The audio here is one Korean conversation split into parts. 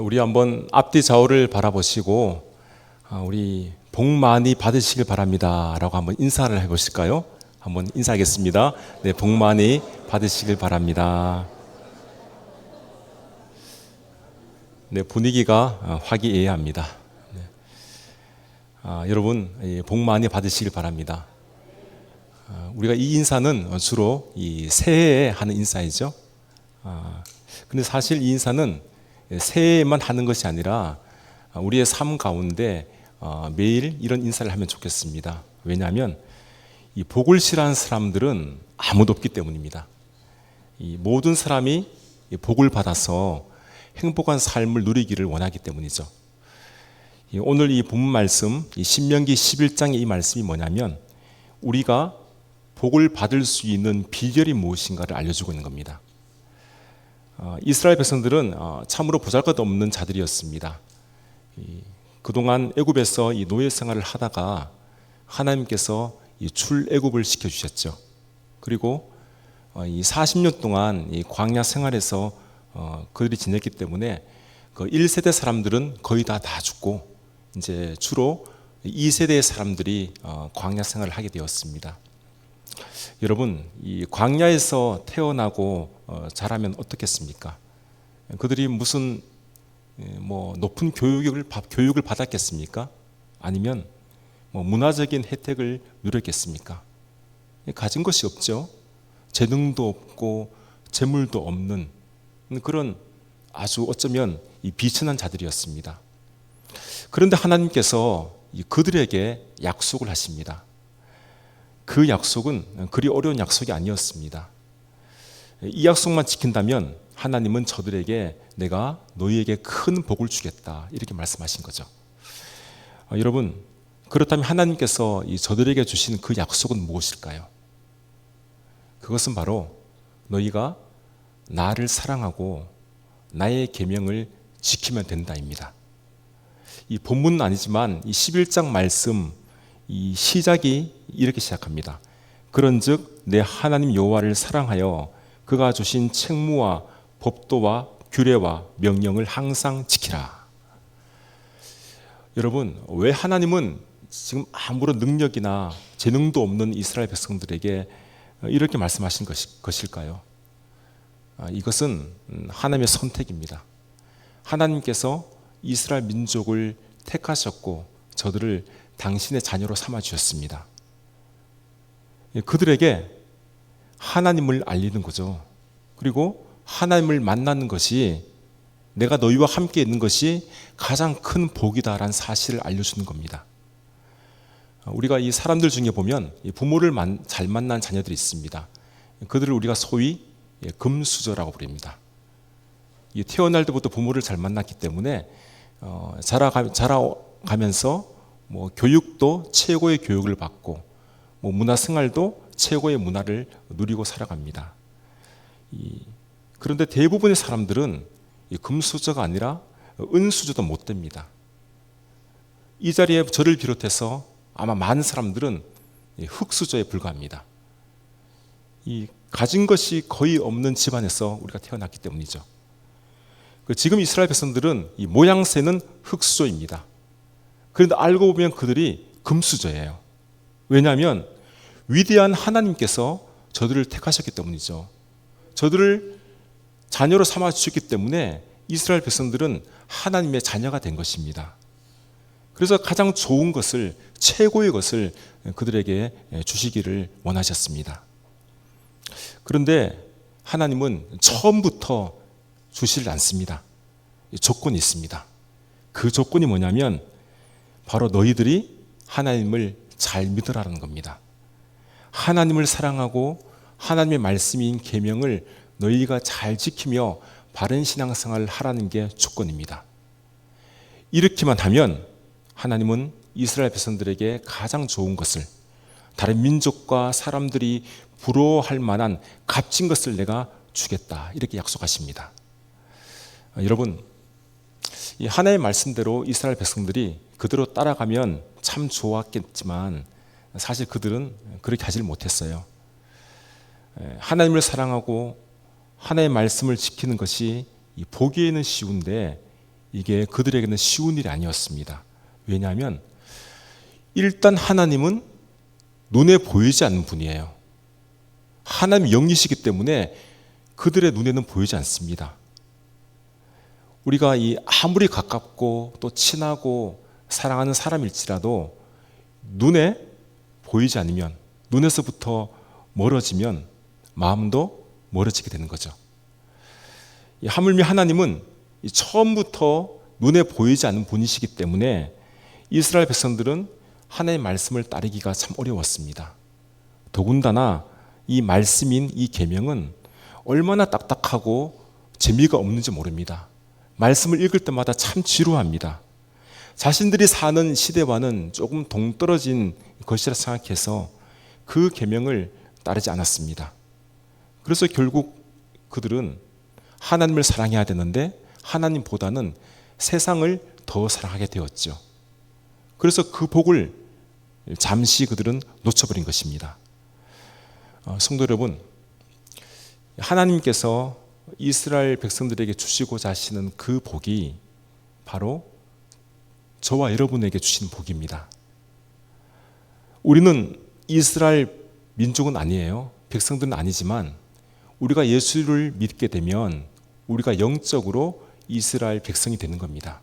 우리 한번 앞뒤 좌우를 바라보시고 아, 우리 복 많이 받으시길 바랍니다라고 한번 인사를 해보실까요? 한번 인사하겠습니다. 네, 복 많이 받으시길 바랍니다. 네, 분위기가 어, 화기애애합니다. 네. 아, 여러분 예, 복 많이 받으시길 바랍니다. 아, 우리가 이 인사는 주로 이 새해에 하는 인사이죠. 아, 근데 사실 이 인사는 새해에만 하는 것이 아니라 우리의 삶 가운데 어, 매일 이런 인사를 하면 좋겠습니다. 왜냐하면 이 복을 싫어하는 사람들은 아무도 없기 때문입니다. 이 모든 사람이 이 복을 받아서 행복한 삶을 누리기를 원하기 때문이죠. 이 오늘 이 본문 말씀, 이 신명기 11장의 이 말씀이 뭐냐면 우리가 복을 받을 수 있는 비결이 무엇인가를 알려주고 있는 겁니다. 어, 이스라엘 백성들은 어, 참으로 보잘것없는 자들이었습니다. 이, 그동안 애굽에서 이 노예 생활을 하다가 하나님께서 이 출애굽을 시켜 주셨죠. 그리고 어, 이 40년 동안 이 광야 생활에서 어, 그들이 지냈기 때문에 그 1세대 사람들은 거의 다 다 죽고 이제 주로 2세대의 사람들이 어, 광야 생활을 하게 되었습니다. 여러분, 이 광야에서 태어나고 어, 자라면 어떻겠습니까? 그들이 무슨 예, 뭐 높은 교육을 교육을 받았겠습니까? 아니면 뭐 문화적인 혜택을 누렸겠습니까? 가진 것이 없죠. 재능도 없고 재물도 없는 그런 아주 어쩌면 이 비천한 자들이었습니다. 그런데 하나님께서 그들에게 약속을 하십니다. 그 약속은 그리 어려운 약속이 아니었습니다. 이 약속만 지킨다면 하나님은 저들에게 내가 너희에게 큰 복을 주겠다 이렇게 말씀하신 거죠. 어, 여러분 그렇다면 하나님께서 이 저들에게 주신 그 약속은 무엇일까요? 그것은 바로 너희가 나를 사랑하고 나의 계명을 지키면 된다입니다. 이 본문은 아니지만 이 11장 말씀 이 시작이 이렇게 시작합니다. 그런즉 내 하나님 여호와를 사랑하여 그가 주신 책무와 법도와 규례와 명령을 항상 지키라. 여러분, 왜 하나님은 지금 아무런 능력이나 재능도 없는 이스라엘 백성들에게 이렇게 말씀하신 것일까요? 아, 이것은 하나님의 선택입니다. 하나님께서 이스라엘 민족을 택하셨고 저들을 당신의 자녀로 삼아 주셨습니다. 그들에게 하나님을 알리는 거죠. 그리고 하나님을 만나는 것이 내가 너희와 함께 있는 것이 가장 큰 복이다라는 사실을 알려주는 겁니다. 우리가 이 사람들 중에 보면 부모를 잘 만난 자녀들이 있습니다. 그들을 우리가 소위 예, 금수저라고 부릅니다. 태어날 때부터 부모를 잘 만났기 때문에 어, 자라가, 자라가면서 뭐 교육도 최고의 교육을 받고 뭐 문화 생활도 최고의 문화를 누리고 살아갑니다. 그런데 대부분의 사람들은 금수저가 아니라 은수저도 못 됩니다. 이 자리에 저를 비롯해서 아마 많은 사람들은 흙수저에 불과합니다. 이 가진 것이 거의 없는 집안에서 우리가 태어났기 때문이죠. 그 지금 이스라엘 백성들은 이 모양새는 흙수저입니다. 그런데 알고 보면 그들이 금수저예요. 왜냐하면 위대한 하나님께서 저들을 택하셨기 때문이죠. 저들을 자녀로 삼아 주셨기 때문에 이스라엘 백성들은 하나님의 자녀가 된 것입니다. 그래서 가장 좋은 것을 최고의 것을 그들에게 주시기를 원하셨습니다. 그런데 하나님은 처음부터 주시를 않습니다. 조건이 있습니다. 그 조건이 뭐냐면 바로 너희들이 하나님을 잘 믿으라는 겁니다. 하나님을 사랑하고 하나님의 말씀인 계명을 너희가 잘 지키며 바른 신앙생활을 하라는 게 조건입니다. 이렇게만 하면 하나님은 이스라엘 백성들에게 가장 좋은 것을 다른 민족과 사람들이 부러워할 만한 값진 것을 내가 주겠다 이렇게 약속하십니다. 여러분 이 하나의 말씀대로 이스라엘 백성들이 그대로 따라가면 참 좋았겠지만 사실 그들은 그렇게 하질 못했어요. 하나님을 사랑하고 하나의 말씀을 지키는 것이 보기에는 쉬운데 이게 그들에게는 쉬운 일이 아니었습니다. 왜냐하면 일단 하나님은 눈에 보이지 않는 분이에요. 하나님 영이시기 때문에 그들의 눈에는 보이지 않습니다. 우리가 이 아무리 가깝고 또 친하고 사랑하는 사람일지라도 눈에 보이지 않으면 눈에서부터 멀어지면 마음도 멀어지게 되는 거죠. 하물며 하나님은 처음부터 눈에 보이지 않는 분이시기 때문에 이스라엘 백성들은 하나님의 말씀을 따르기가 참 어려웠습니다. 더군다나 이 말씀인 이 계명은 얼마나 딱딱하고 재미가 없는지 모릅니다. 말씀을 읽을 때마다 참 지루합니다. 자신들이 사는 시대와는 조금 동떨어진 것이라 생각해서 그 계명을 따르지 않았습니다. 그래서 결국 그들은 하나님을 사랑해야 되는데 하나님보다는 세상을 더 사랑하게 되었죠. 그래서 그 복을 잠시 그들은 놓쳐버린 것입니다. 어, 성도 여러분, 하나님께서 이스라엘 백성들에게 주시고자 하시는 그 복이 바로 저와 여러분에게 주신 복입니다. 우리는 이스라엘 민족은 아니에요. 백성들은 아니지만 우리가 예수를 믿게 되면 우리가 영적으로 이스라엘 백성이 되는 겁니다.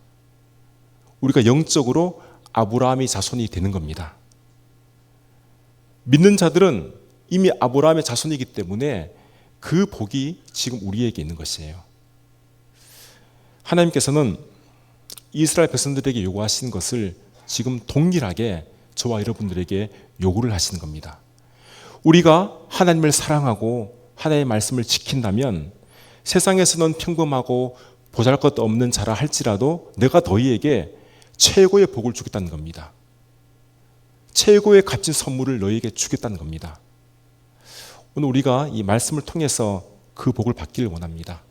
우리가 영적으로 아브라함의 자손이 되는 겁니다. 믿는 자들은 이미 아브라함의 자손이기 때문에 그 복이 지금 우리에게 있는 것이에요. 하나님께서는 이스라엘 백성들에게 요구하신 것을 지금 동일하게 저와 여러분들에게 요구를 하시는 겁니다. 우리가 하나님을 사랑하고 하나님의 말씀을 지킨다면 세상에서는 평범하고 보잘 것 없는 자라 할지라도 내가 너희에게 최고의 복을 주겠다는 겁니다. 최고의 값진 선물을 너희에게 주겠다는 겁니다. 오늘 우리가 이 말씀을 통해서 그 복을 받기를 원합니다.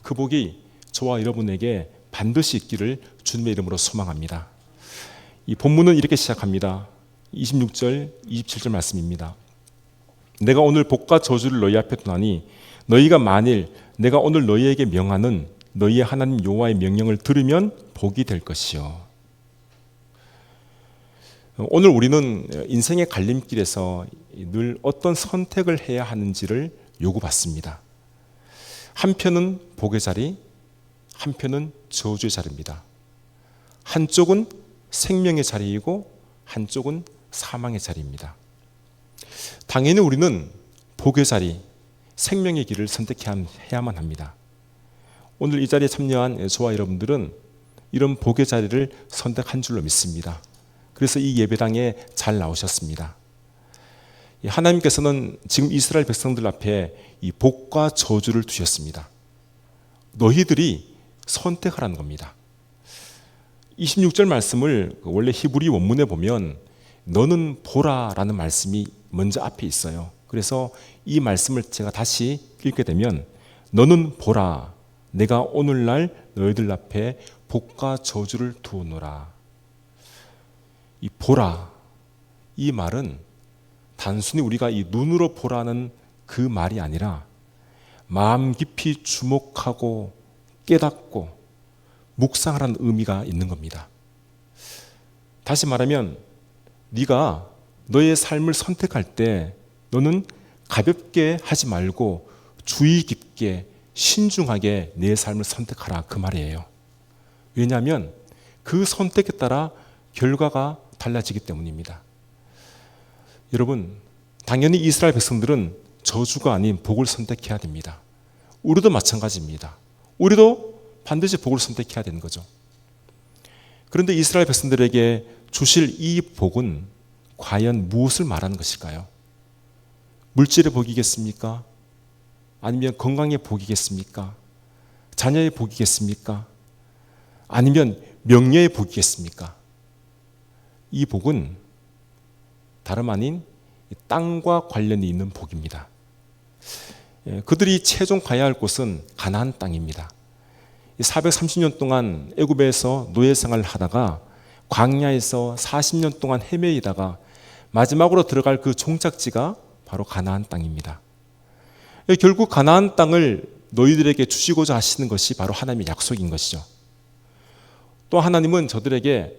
그 복이 저와 여러분에게 반드시 있기를 주님의 이름으로 소망합니다. 이 본문은 이렇게 시작합니다. 26절, 27절 말씀입니다. 내가 오늘 복과 저주를 너희 앞에 두나니 너희가 만일 내가 오늘 너희에게 명하는 너희의 하나님 여호와의 명령을 들으면 복이 될 것이요. 오늘 우리는 인생의 갈림길에서 늘 어떤 선택을 해야 하는지를 요구받습니다. 한편은 복의 자리, 한편은 저주의 자리입니다. 한쪽은 생명의 자리이고 한쪽은 사망의 자리입니다. 당연히 우리는 복의 자리, 생명의 길을 선택해야만 합니다. 오늘 이 자리에 참여한 저와 여러분들은 이런 복의 자리를 선택한 줄로 믿습니다. 그래서 이 예배당에 잘 나오셨습니다. 하나님께서는 지금 이스라엘 백성들 앞에 이 복과 저주를 두셨습니다. 너희들이 선택하라는 겁니다. 26절 말씀을 원래 히브리 원문에 보면 너는 보라라는 말씀이 먼저 앞에 있어요. 그래서 이 말씀을 제가 다시 읽게 되면 너는 보라 내가 오늘날 너희들 앞에 복과 저주를 두노라. 이 보라 이 말은 단순히 우리가 이 눈으로 보라는 그 말이 아니라 마음 깊이 주목하고 깨닫고 묵상하라는 의미가 있는 겁니다. 다시 말하면 네가 너의 삶을 선택할 때 너는 가볍게 하지 말고 주의 깊게 신중하게 내 삶을 선택하라 그 말이에요. 왜냐하면 그 선택에 따라 결과가 달라지기 때문입니다. 여러분, 당연히 이스라엘 백성들은 저주가 아닌 복을 선택해야 됩니다. 우리도 마찬가지입니다. 우리도 반드시 복을 선택해야 되는 거죠. 그런데 이스라엘 백성들에게 주실 이 복은 과연 무엇을 말하는 것일까요? 물질의 복이겠습니까? 아니면 건강의 복이겠습니까? 자녀의 복이겠습니까? 아니면 명예의 복이겠습니까? 이 복은 다름 아닌 땅과 관련이 있는 복입니다. 예, 그들이 최종 가야 할 곳은 가나안 땅입니다. 430년 동안 애굽에서 노예 생활을 하다가 광야에서 40년 동안 헤매이다가 마지막으로 들어갈 그 종착지가 바로 가나안 땅입니다. 예, 결국 가나안 땅을 너희들에게 주시고자 하시는 것이 바로 하나님의 약속인 것이죠. 또 하나님은 저들에게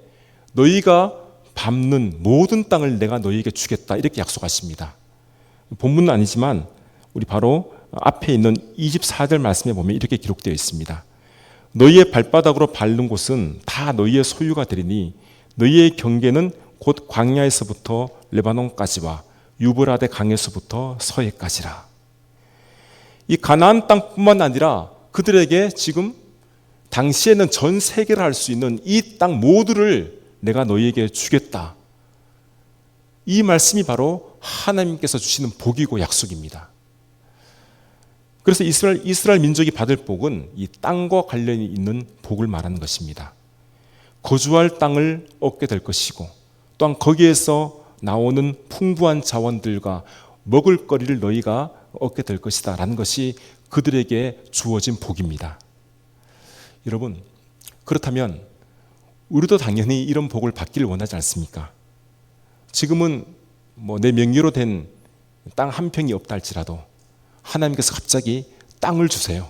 너희가 밟는 모든 땅을 내가 너희에게 주겠다 이렇게 약속하십니다. 본문은 아니지만 우리 바로 앞에 있는 24절 말씀에 보면 이렇게 기록되어 있습니다. 너희의 발바닥으로 밟는 곳은 다 너희의 소유가 되리니 너희의 경계는 곧 광야에서부터 레바논까지와 유브라데 강에서부터 서해까지라. 이 가나안 땅뿐만 아니라 그들에게 지금 당시에는 전 세계를 할 수 있는 이 땅 모두를 내가 너희에게 주겠다. 이 말씀이 바로 하나님께서 주시는 복이고 약속입니다. 그래서 이스라엘, 이스라엘 민족이 받을 복은 이 땅과 관련이 있는 복을 말하는 것입니다. 거주할 땅을 얻게 될 것이고, 또한 거기에서 나오는 풍부한 자원들과 먹을 거리를 너희가 얻게 될 것이다. 라는 것이 그들에게 주어진 복입니다. 여러분, 그렇다면 우리도 당연히 이런 복을 받기를 원하지 않습니까? 지금은 뭐 내 명의로 된 땅 한 평이 없다 할지라도 하나님께서 갑자기 땅을 주세요.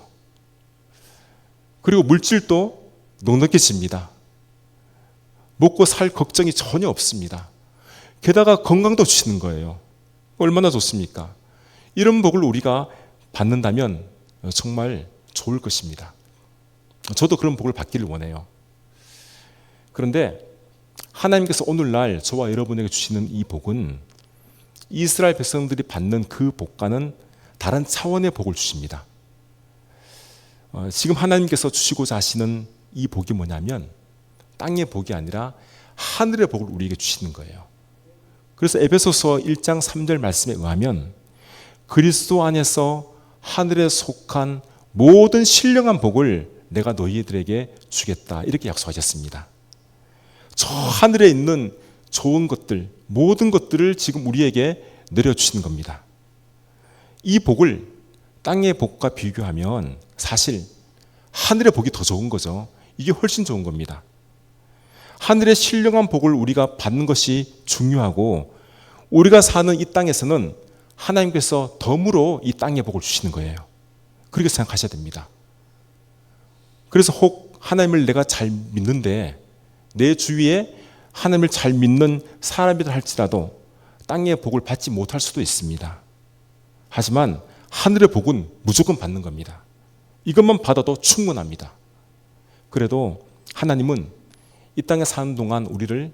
그리고 물질도 넉넉해집니다. 먹고 살 걱정이 전혀 없습니다. 게다가 건강도 주시는 거예요. 얼마나 좋습니까? 이런 복을 우리가 받는다면 정말 좋을 것입니다. 저도 그런 복을 받기를 원해요. 그런데 하나님께서 오늘날 저와 여러분에게 주시는 이 복은 이스라엘 백성들이 받는 그 복과는 다른 차원의 복을 주십니다. 어, 지금 하나님께서 주시고자 하시는 이 복이 뭐냐면 땅의 복이 아니라 하늘의 복을 우리에게 주시는 거예요. 그래서 에베소서 1장 3절 말씀에 의하면 그리스도 안에서 하늘에 속한 모든 신령한 복을 내가 너희들에게 주겠다. 이렇게 약속하셨습니다. 저 하늘에 있는 좋은 것들, 모든 것들을 지금 우리에게 내려주시는 겁니다. 이 복을 땅의 복과 비교하면 사실 하늘의 복이 더 좋은 거죠. 이게 훨씬 좋은 겁니다. 하늘의 신령한 복을 우리가 받는 것이 중요하고 우리가 사는 이 땅에서는 하나님께서 덤으로 이 땅의 복을 주시는 거예요. 그렇게 생각하셔야 됩니다. 그래서 혹 하나님을 내가 잘 믿는데 내 주위에 하나님을 잘 믿는 사람이라 할지라도 땅의 복을 받지 못할 수도 있습니다. 하지만 하늘의 복은 무조건 받는 겁니다. 이것만 받아도 충분합니다. 그래도 하나님은 이 땅에 사는 동안 우리를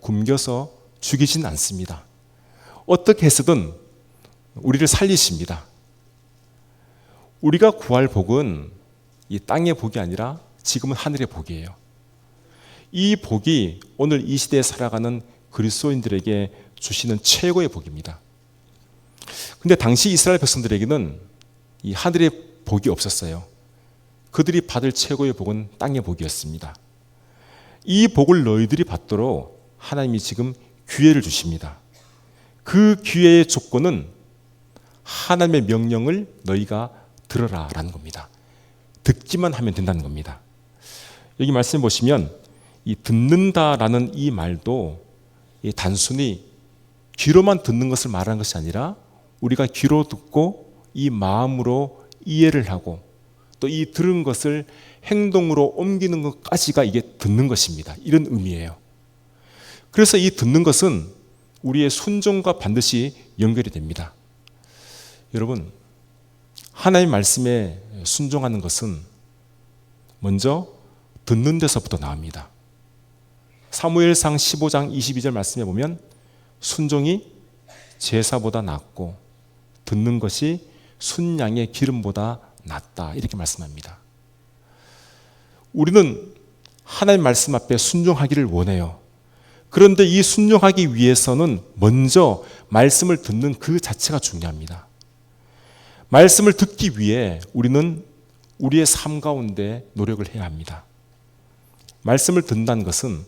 굶겨서 죽이진 않습니다. 어떻게 해서든 우리를 살리십니다. 우리가 구할 복은 이 땅의 복이 아니라 지금은 하늘의 복이에요. 이 복이 오늘 이 시대에 살아가는 그리스도인들에게 주시는 최고의 복입니다. 근데 당시 이스라엘 백성들에게는 이 하늘의 복이 없었어요. 그들이 받을 최고의 복은 땅의 복이었습니다. 이 복을 너희들이 받도록 하나님이 지금 기회를 주십니다. 그 기회의 조건은 하나님의 명령을 너희가 들어라라는 겁니다. 듣기만 하면 된다는 겁니다. 여기 말씀 보시면 이 듣는다라는 이 말도 단순히 귀로만 듣는 것을 말하는 것이 아니라 우리가 귀로 듣고 이 마음으로 이해를 하고 또 이 들은 것을 행동으로 옮기는 것까지가 이게 듣는 것입니다. 이런 의미예요. 그래서 이 듣는 것은 우리의 순종과 반드시 연결이 됩니다. 여러분, 하나님 말씀에 순종하는 것은 먼저 듣는 데서부터 나옵니다. 사무엘상 15장 22절 말씀에 보면 순종이 제사보다 낫고 듣는 것이 순양의 기름보다 낫다 이렇게 말씀합니다. 우리는 하나님 말씀 앞에 순종하기를 원해요. 그런데 이 순종하기 위해서는 먼저 말씀을 듣는 그 자체가 중요합니다. 말씀을 듣기 위해 우리는 우리의 삶 가운데 노력을 해야 합니다. 말씀을 듣는다는 것은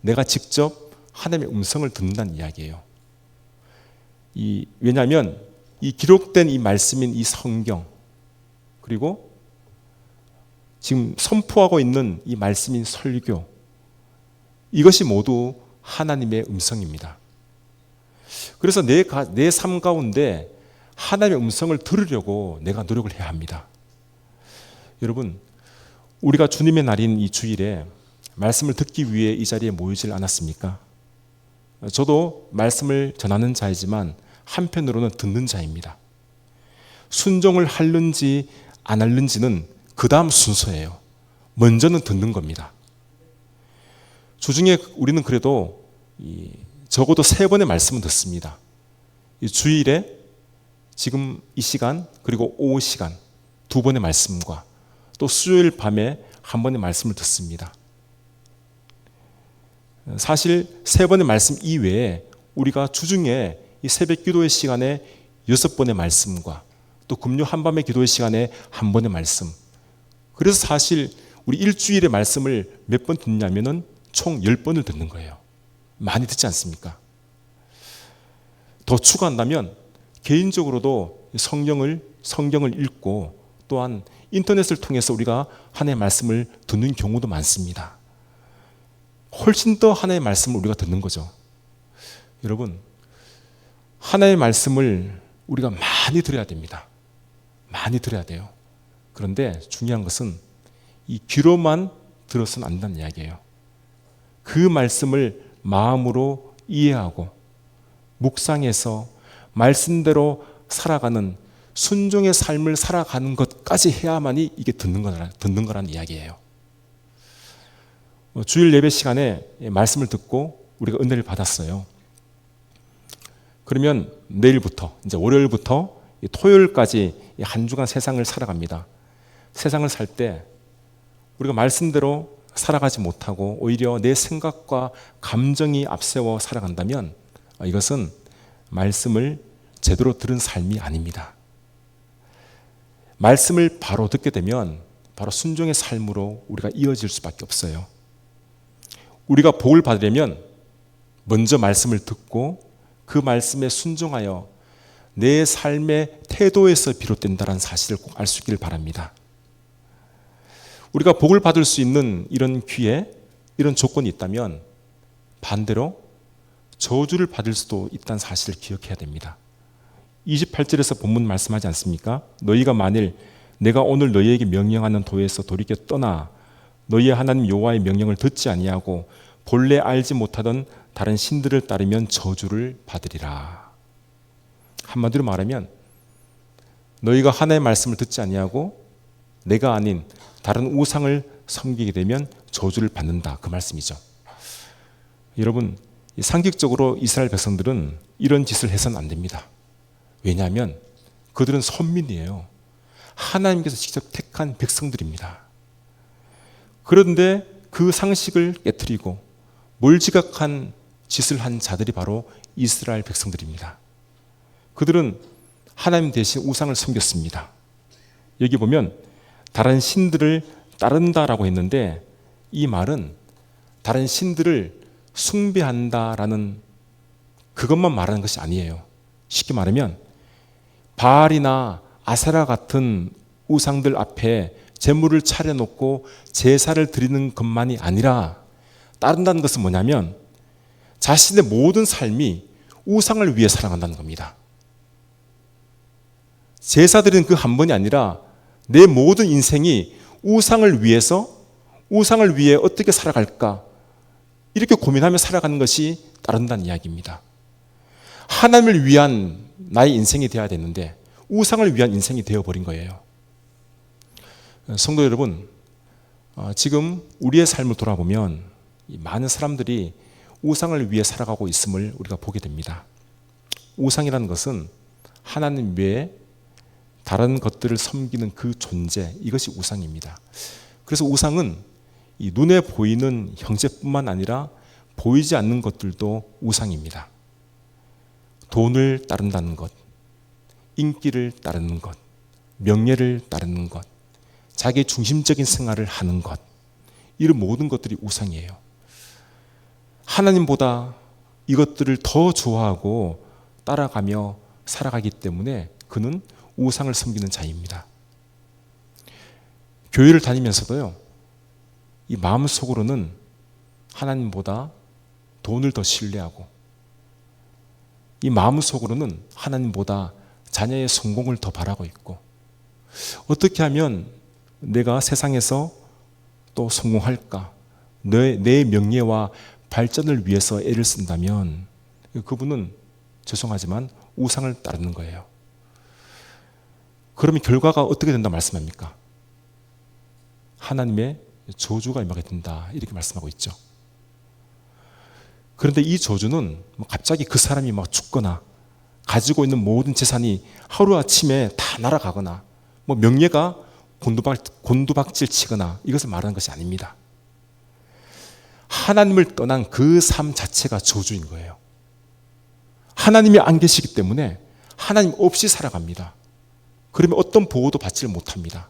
내가 직접 하나님의 음성을 듣는다는 이야기예요. 이, 왜냐하면 이 기록된 이 말씀인 이 성경 그리고 지금 선포하고 있는 이 말씀인 설교 이것이 모두 하나님의 음성입니다. 그래서 내, 내삶 가운데 하나님의 음성을 들으려고 내가 노력을 해야 합니다. 여러분, 우리가 주님의 날인 이 주일에 말씀을 듣기 위해 이 자리에 모이질 않았습니까? 저도 말씀을 전하는 자이지만 한편으로는 듣는 자입니다. 순종을 할는지 안 할는지는 그 다음 순서예요. 먼저는 듣는 겁니다. 주중에 우리는 그래도 적어도 세 번의 말씀은 듣습니다. 주일에 지금 이 시간 그리고 오후 시간 두 번의 말씀과 또 수요일 밤에 한 번의 말씀을 듣습니다. 사실 세 번의 말씀 이외에 우리가 주중에 이 새벽 기도의 시간에 여섯 번의 말씀과 또 금요 한밤의 기도의 시간에 한 번의 말씀. 그래서 사실 우리 일주일의 말씀을 몇 번 듣냐면은 총 10번을 듣는 거예요. 많이 듣지 않습니까? 더 추가한다면 개인적으로도 성경을 성경을 읽고 또한 인터넷을 통해서 우리가 하나의 말씀을 듣는 경우도 많습니다. 훨씬 더 하나의 말씀을 우리가 듣는 거죠. 여러분, 하나의 말씀을 우리가 많이 들어야 됩니다. 많이 들어야 돼요. 그런데 중요한 것은 이 귀로만 들어서는 안 된다는 이야기예요. 그 말씀을 마음으로 이해하고 묵상해서 말씀대로 살아가는 순종의 삶을 살아가는 것까지 해야만이 이게 듣는 거라 듣는 거라는 이야기예요. 어, 주일 예배 시간에 말씀을 듣고 우리가 은혜를 받았어요. 그러면 내일부터 이제 월요일부터 토요일까지 한 주간 세상을 살아갑니다. 세상을 살 때 우리가 말씀대로 살아가지 못하고 오히려 내 생각과 감정이 앞세워 살아간다면 이것은 말씀을 제대로 들은 삶이 아닙니다. 말씀을 바로 듣게 되면 바로 순종의 삶으로 우리가 이어질 수밖에 없어요. 우리가 복을 받으려면 먼저 말씀을 듣고 그 말씀에 순종하여 내 삶의 태도에서 비롯된다는 사실을 꼭 알 수 있기를 바랍니다. 우리가 복을 받을 수 있는 이런 기회, 이런 조건이 있다면 반대로 저주를 받을 수도 있다는 사실을 기억해야 됩니다. 28절에서 본문 말씀하지 않습니까? 너희가 만일 내가 오늘 너희에게 명령하는 도에서 돌이켜 떠나 너희의 하나님 여호와의 명령을 듣지 아니하고 본래 알지 못하던 다른 신들을 따르면 저주를 받으리라. 한마디로 말하면 너희가 하나의 말씀을 듣지 아니하고 내가 아닌 다른 우상을 섬기게 되면 저주를 받는다. 그 말씀이죠. 여러분, 상식적으로 이스라엘 백성들은 이런 짓을 해서는 안 됩니다. 왜냐하면 그들은 선민이에요. 하나님께서 직접 택한 백성들입니다. 그런데 그 상식을 깨뜨리고 몰지각한 짓을 한 자들이 바로 이스라엘 백성들입니다. 그들은 하나님 대신 우상을 섬겼습니다. 여기 보면 다른 신들을 따른다라고 했는데 이 말은 다른 신들을 숭배한다라는 그것만 말하는 것이 아니에요. 쉽게 말하면 바알이나 아세라 같은 우상들 앞에 제물을 차려놓고 제사를 드리는 것만이 아니라 따른다는 것은 뭐냐면 자신의 모든 삶이 우상을 위해 살아간다는 겁니다. 제사 드리는 그한 번이 아니라 내 모든 인생이 우상을 위해서 우상을 위해 어떻게 살아갈까 이렇게 고민하며 살아가는 것이 따른다는 이야기입니다. 하나님을 위한 나의 인생이 되어야 되는데 우상을 위한 인생이 되어버린 거예요. 성도 여러분, 어, 지금 우리의 삶을 돌아보면 많은 사람들이 우상을 위해 살아가고 있음을 우리가 보게 됩니다. 우상이라는 것은 하나님 외에 다른 것들을 섬기는 그 존재, 이것이 우상입니다. 그래서 우상은 눈에 보이는 형제뿐만 아니라 보이지 않는 것들도 우상입니다. 돈을 따른다는 것, 인기를 따르는 것, 명예를 따르는 것, 자기 중심적인 생활을 하는 것, 이런 모든 것들이 우상이에요. 하나님보다 이것들을 더 좋아하고 따라가며 살아가기 때문에 그는 우상을 섬기는 자입니다. 교회를 다니면서도요, 이 마음 속으로는 하나님보다 돈을 더 신뢰하고, 이 마음 속으로는 하나님보다 자녀의 성공을 더 바라고 있고, 어떻게 하면 내가 세상에서 또 성공할까, 내, 내 명예와 발전을 위해서 애를 쓴다면 그분은 죄송하지만 우상을 따르는 거예요. 그러면 결과가 어떻게 된다 말씀합니까? 하나님의 저주가 임하게 된다 이렇게 말씀하고 있죠. 그런데 이 저주는 뭐 갑자기 그 사람이 막 죽거나 가지고 있는 모든 재산이 하루 아침에 다 날아가거나 뭐 명예가 곤두박, 곤두박질 치거나 이것을 말하는 것이 아닙니다. 하나님을 떠난 그 삶 자체가 저주인 거예요. 하나님이 안 계시기 때문에 하나님 없이 살아갑니다. 그러면 어떤 보호도 받지 못합니다.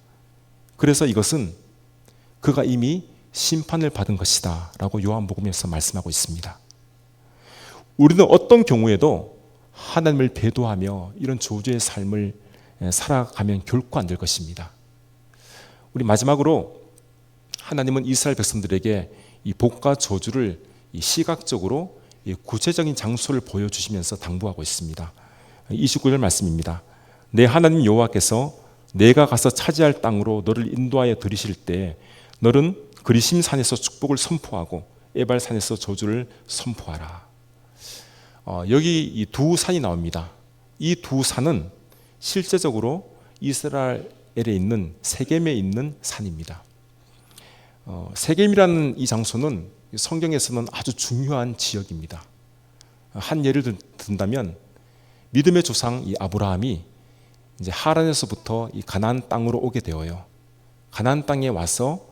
그래서 이것은 그가 이미 심판을 받은 것이다 라고 요한복음에서 말씀하고 있습니다. 우리는 어떤 경우에도 하나님을 배도하며 이런 저주의 삶을 살아가면 결코 안 될 것입니다. 우리 마지막으로 하나님은 이스라엘 백성들에게 이 복과 저주를 시각적으로 구체적인 장소를 보여주시면서 당부하고 있습니다. 29절 말씀입니다. 내 하나님 여호와께서 내가 가서 차지할 땅으로 너를 인도하여 들이실 때 너는 그리심 산에서 축복을 선포하고 에발 산에서 저주를 선포하라. 어, 여기 이두 산이 나옵니다. 이 두 산은 실제적으로 이스라엘에 있는 세겜에 있는 산입니다. 어, 세겜이라는 이 장소는 성경에서는 아주 중요한 지역입니다. 한 예를 든다면 믿음의 조상 이 아브라함이 이제 하란에서부터 이 가나안 땅으로 오게 되어요. 가나안 땅에 와서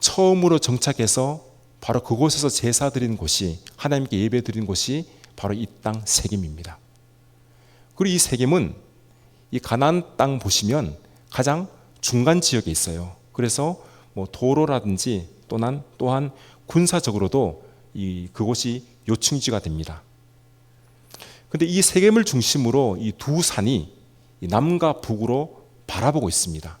처음으로 정착해서 바로 그곳에서 제사 드린 곳이 하나님께 예배 드린 곳이 바로 이 땅 세겜입니다. 그리고 이 세겜은 이 가나안 땅 보시면 가장 중간 지역에 있어요. 그래서 뭐 도로라든지 또한 또한 군사적으로도 이 그곳이 요충지가 됩니다. 근데 이 세겜을 중심으로 이 두 산이 남과 북으로 바라보고 있습니다.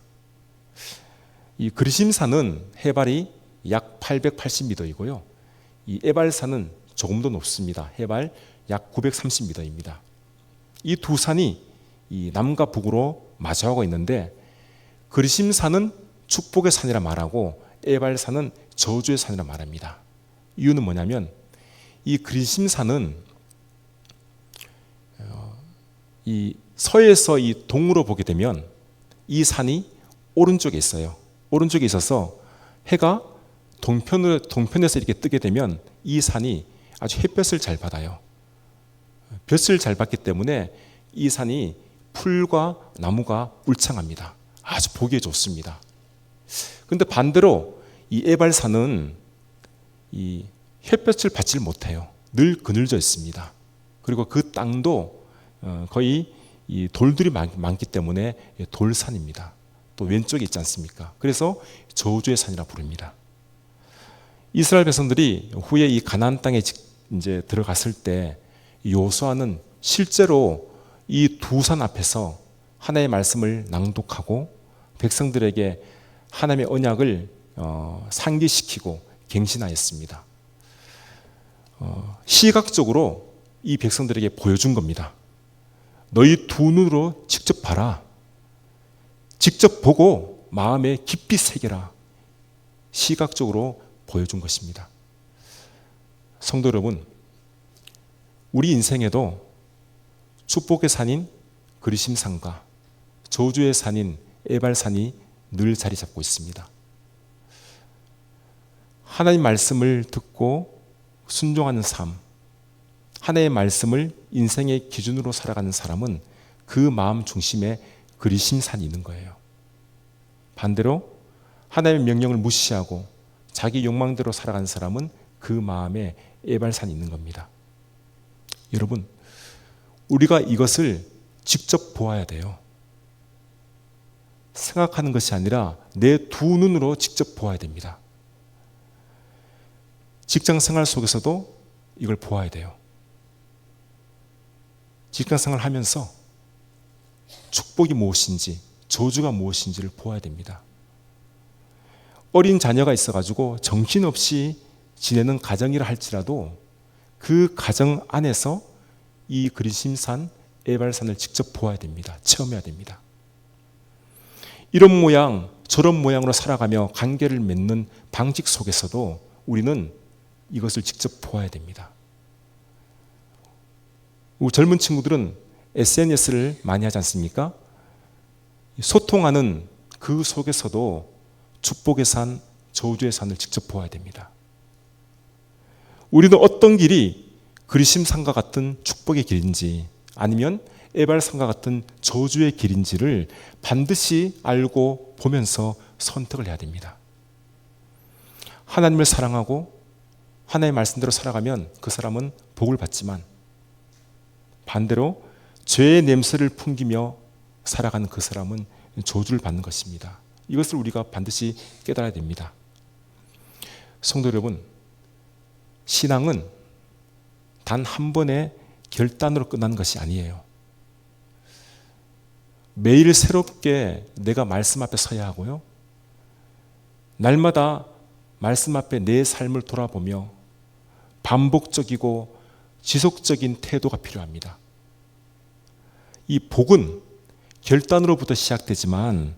이 그리심산은 해발이 약 880m이고요. 이 에발산은 조금 더 높습니다. 해발 약 930m입니다. 이 두 산이 이 남과 북으로 마주하고 있는데 그리심산은 축복의 산이라 말하고 에발산은 저주의 산이라 말합니다. 이유는 뭐냐면 이 그리심산은 어, 이 서에서 이 동으로 보게 되면 이 산이 오른쪽에 있어요. 오른쪽에 있어서 해가 동편으로, 동편에서 이렇게 뜨게 되면 이 산이 아주 햇볕을 잘 받아요. 볕을 잘 받기 때문에 이 산이 풀과 나무가 울창합니다. 아주 보기에 좋습니다. 근데 반대로 이 에발산은 이 햇볕을 받질 못해요. 늘 그늘져 있습니다. 그리고 그 땅도 어, 거의 이 돌들이 많 기 때문에 돌산입니다. 또 왼쪽에 있지 않습니까? 그래서 저주의 산이라 부릅니다. 이스라엘 백성들이 후에 이 가나안 땅에 이제 들어갔을 때 요수아는 실제로 이 두 산 앞에서 하나님의 말씀을 낭독하고 백성들에게 하나님의 언약을 어, 상기시키고 갱신하였습니다. 어, 시각적으로 이 백성들에게 보여준 겁니다. 너희 두 눈으로 직접 봐라. 직접 보고 마음에 깊이 새겨라. 시각적으로 보여준 것입니다. 성도 여러분, 우리 인생에도 축복의 산인 그리심산과 저주의 산인 에발산이 늘 자리 잡고 있습니다. 하나님 말씀을 듣고 순종하는 삶, 하나님의 말씀을 인생의 기준으로 살아가는 사람은 그 마음 중심에 그리심산이 있는 거예요. 반대로 하나님의 명령을 무시하고 자기 욕망대로 살아가는 사람은 그 마음에 에발산이 있는 겁니다. 여러분, 우리가 이것을 직접 보아야 돼요. 생각하는 것이 아니라 내 두 눈으로 직접 보아야 됩니다. 직장 생활 속에서도 이걸 보아야 돼요. 직장 생활 하면서 축복이 무엇인지, 저주가 무엇인지를 보아야 됩니다. 어린 자녀가 있어가지고 정신없이 지내는 가정이라 할지라도 그 가정 안에서 이 그리심산 에발산을 직접 보아야 됩니다. 체험해야 됩니다. 이런 모양, 저런 모양으로 살아가며 관계를 맺는 방식 속에서도 우리는 이것을 직접 보아야 됩니다. 젊은 친구들은 SNS를 많이 하지 않습니까? 소통하는 그 속에서도 축복의 산, 저주의 산을 직접 보아야 됩니다. 우리는 어떤 길이 그리심산과 같은 축복의 길인지 아니면 에발산과 같은 저주의 길인지를 반드시 알고 보면서 선택을 해야 됩니다. 하나님을 사랑하고 하나님의 말씀대로 살아가면 그 사람은 복을 받지만 반대로 죄의 냄새를 풍기며 살아가는 그 사람은 저주를 받는 것입니다. 이것을 우리가 반드시 깨달아야 됩니다. 성도 여러분, 신앙은 단 한 번의 결단으로 끝나는 것이 아니에요. 매일 새롭게 내가 말씀 앞에 서야 하고요. 날마다 말씀 앞에 내 삶을 돌아보며 반복적이고 지속적인 태도가 필요합니다. 이 복은 결단으로부터 시작되지만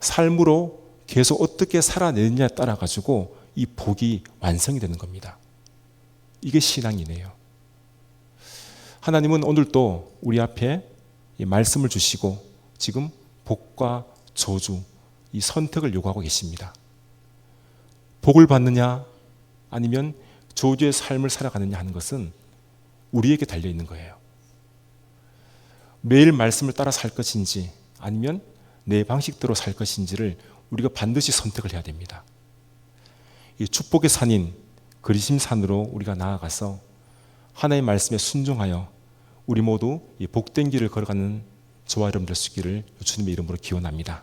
삶으로 계속 어떻게 살아내느냐에 따라 가지고 이 복이 완성이 되는 겁니다. 이게 신앙이네요. 하나님은 오늘도 우리 앞에 이 말씀을 주시고 지금 복과 저주 이 선택을 요구하고 계십니다. 복을 받느냐 아니면 저주의 삶을 살아가느냐 하는 것은 우리에게 달려 있는 거예요. 매일 말씀을 따라 살 것인지 아니면 내 방식대로 살 것인지를 우리가 반드시 선택을 해야 됩니다. 이 축복의 산인 그리심산으로 우리가 나아가서 하나의 말씀에 순종하여 우리 모두 이 복된 길을 걸어가는 저와 여러분들 수기를 주님의 이름으로 기원합니다.